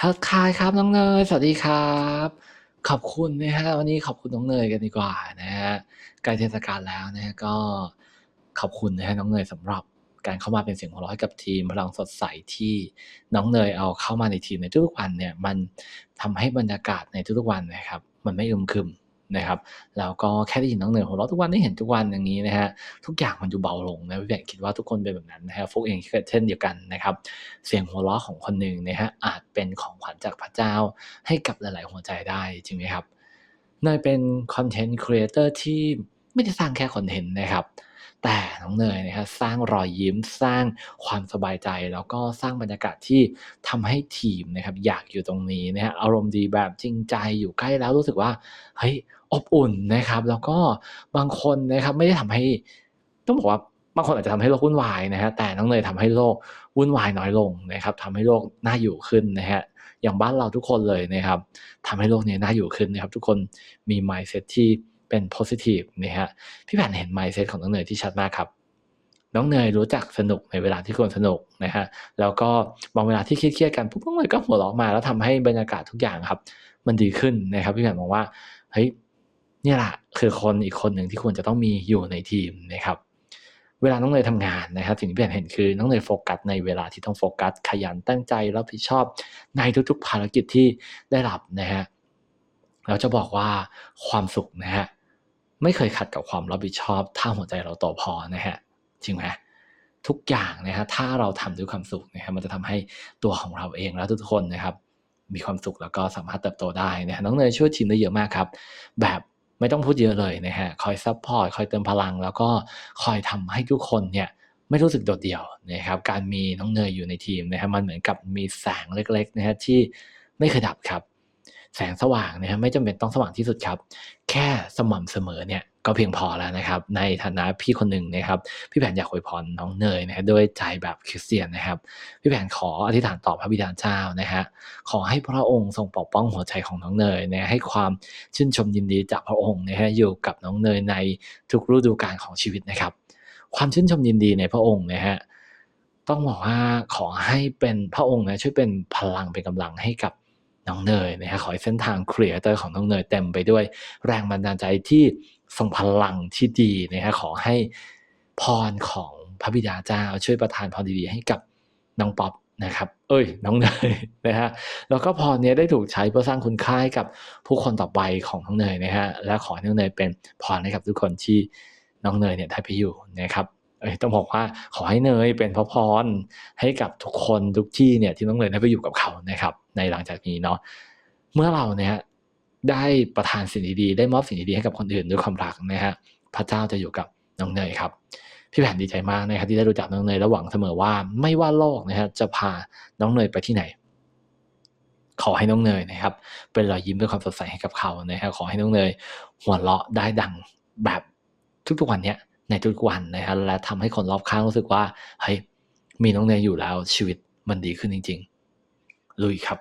ทักทายครับน้องเนยสวัสดีครับ ขอบคุณนะฮะวันนี้ขอบคุณน้องเนยกันดีกว่านะฮะใกล้เทศกาลแล้วนะฮะก็ขอบคุณนะฮะน้องเนยสำหรับการเข้ามาเป็นเสียงหัวเราะให้กับทีมพลังสดใสที่น้องเนยเอาเข้ามาในทีมในทุกๆวันเนี่ยมันทำให้บรรยากาศในทุกๆวันนะครับ มันไม่อึมครึม นะครับแล้วก็แค่ได้ยินน้องเนยหัวเราะทุกวันได้เห็นทุกวันอย่างนี้นะฮะทุกอย่างมันดูเบาลงนะพี่แบงคิดว่าทุกคนเป็นแบบนั้นนะฮะฟุกเองก็เช่นเดียวกันนะครับ เสียงหัวเราะของคนหนึ่งนะฮะอาจเป็นของขวัญจากพระเจ้าให้กับหลาย ๆ หัวใจได้จริงไหมครับ?เนยเป็นคอนเทนต์ครีเอเตอร์ที่ไม่ได้สร้างแค่คอนเทนต์นะครับ แต่น้องเนยนะครับสร้างรอยยิ้มสร้างความสบายใจ แล้วก็สร้างบรรยากาศที่ทำให้ทีมนะครับอยากอยู่ตรงนี้นะครับอารมณ์ดีแบบจริงใจอยู่ใกล้แล้วรู้สึกว่าเฮ้ยอบอุ่นนะครับ แล้วก็บางคนนะครับไม่ได้ทำให้ต้องบอกว่าบางคนอาจจะทำให้โลกวุ่นวายนะครับแต่น้องเนยทำให้โลกวุ่นวายน้อยลงนะครับทำให้โลกน่าอยู่ขึ้นนะครับอย่างบ้านเราทุกคนเลยนะครับทำให้โลกนี้น่าอยู่ขึ้นนะครับ ทุกคนมี mindset ที่ เป็นพอซิทิฟนะครับพี่แผ่นเห็น mindset ของน้องเนยที่ชัดมากครับ น้องเนยรู้จักสนุกในเวลาที่ควรสนุกนะครับแล้วก็บางเวลาที่เครียดๆกันปุ๊บน้องเนยก็หัวเราะมาแล้วทำให้บรรยากาศทุกอย่างครับ มันดีขึ้นนะครับพี่แผ่นมองว่าเฮ้ยนี่แหละคือคนอีกคนหนึ่งที่ควรจะต้องมีอยู่ในทีมนะครับเวลาน้องเนยทำงานนะครับสิ่งที่พี่แผ่นเห็นคือน้องเนยโฟกัสในเวลาที่ต้องโฟกัสขยันตั้งใจรับผิดชอบในทุกๆภารกิจที่ได้รับนะครับแล้วจะบอกว่าความสุขนะครับ ไม่เคยขัดกับความรับผิดชอบ ถ้าหัวใจเราโตพอนะครับจริงไหม?ทุกอย่างนะครับถ้าเราทำด้วยความสุขนะครับมันจะทำให้ตัวของเราเองและทุกคนนะครับ มีความสุขแล้วก็สามารถเติบโตได้นะครับน้องเนยช่วยทีมได้เยอะมากครับ แบบไม่ต้องพูดเยอะเลยนะครับคอยซัปพอร์ตคอยเติมพลัง แล้วก็คอยทำให้ทุกคนเนี่ยไม่รู้สึกโดดเดี่ยวนะครับการมีน้องเนยอยู่ในทีมนะครับมันเหมือนกับมีแสงเล็กๆนะครับที่ไม่เคยดับครับ แสงสว่างนะครับไม่จำเป็นต้องสว่างที่สุดครับ แค่สม่ำเสมอเนี่ยก็เพียงพอแล้วนะครับ ในฐานะพี่คนหนึ่งนะครับ พี่แผ่นอยากอวยพรน้องเนยนะครับด้วยใจแบบคริสเตียนนะครับ พี่แผ่นขออธิษฐานต่อพระบิดาเจ้านะครับขอให้พระองค์ทรงปกป้องหัวใจของน้องเนยนะให้ความชื่นชมยินดีจากพระองค์นะครับอยู่กับน้องเนยในทุกฤดูกาลของชีวิตนะครับ ความชื่นชมยินดีในพระองค์นะครับต้องบอกว่าขอให้เป็นพระองค์นะช่วยเป็นพลังเป็นกำลังให้กับ น้องเนยนะครับขอให้เส้นทาง Creator ของน้องเนยเต็มไปด้วยแรงบันดาลใจที่ทรงพลังที่ดีนะครับขอให้พรของพระบิดาเจ้าช่วยประทานพรดีๆให้กับน้องป๊อปนะครับ เอ๊ยน้องเนยนะครับแล้วก็พรเนี้ยได้ถูกใช้เพื่อสร้างคุณค่าให้กับผู้คนต่อไปของน้องเนยนะครับและขอให้น้องเนยเป็นพรให้กับทุกคนที่น้องเนยเนี่ยได้ไปอยู่นะครับ ต้องบอกว่าขอให้เนยเป็นพระพรให้กับทุกคนทุกที่เนี่ยที่น้องเนยได้ไปอยู่กับเขานะครับ ในหลังจากนี้เนาะเมื่อเราเนี่ยได้ประทานสิ่งดีๆได้มอบสิ่งดีๆให้กับคนอื่นด้วยความรักนะครับพระเจ้าจะอยู่กับน้องเนยครับพี่แผ่นดีใจมากนะครับที่ได้รู้จักน้องเนยและหวังเสมอว่าไม่ว่าโลกนะครับจะพาน้องเนยไปที่ไหน ขอให้น้องเนยนะครับ เป็นรอยยิ้มด้วยความสดใสให้กับเขานะครับขอให้น้องเนยหัวเราะได้ดังแบบทุกๆวันเนี้ย ในทุกวันนะครับและทำให้คนรอบข้างรู้สึกว่าเฮ้ยมีน้องเนยอยู่แล้วชีวิตมันดีขึ้นจริง ๆ ลุยครับ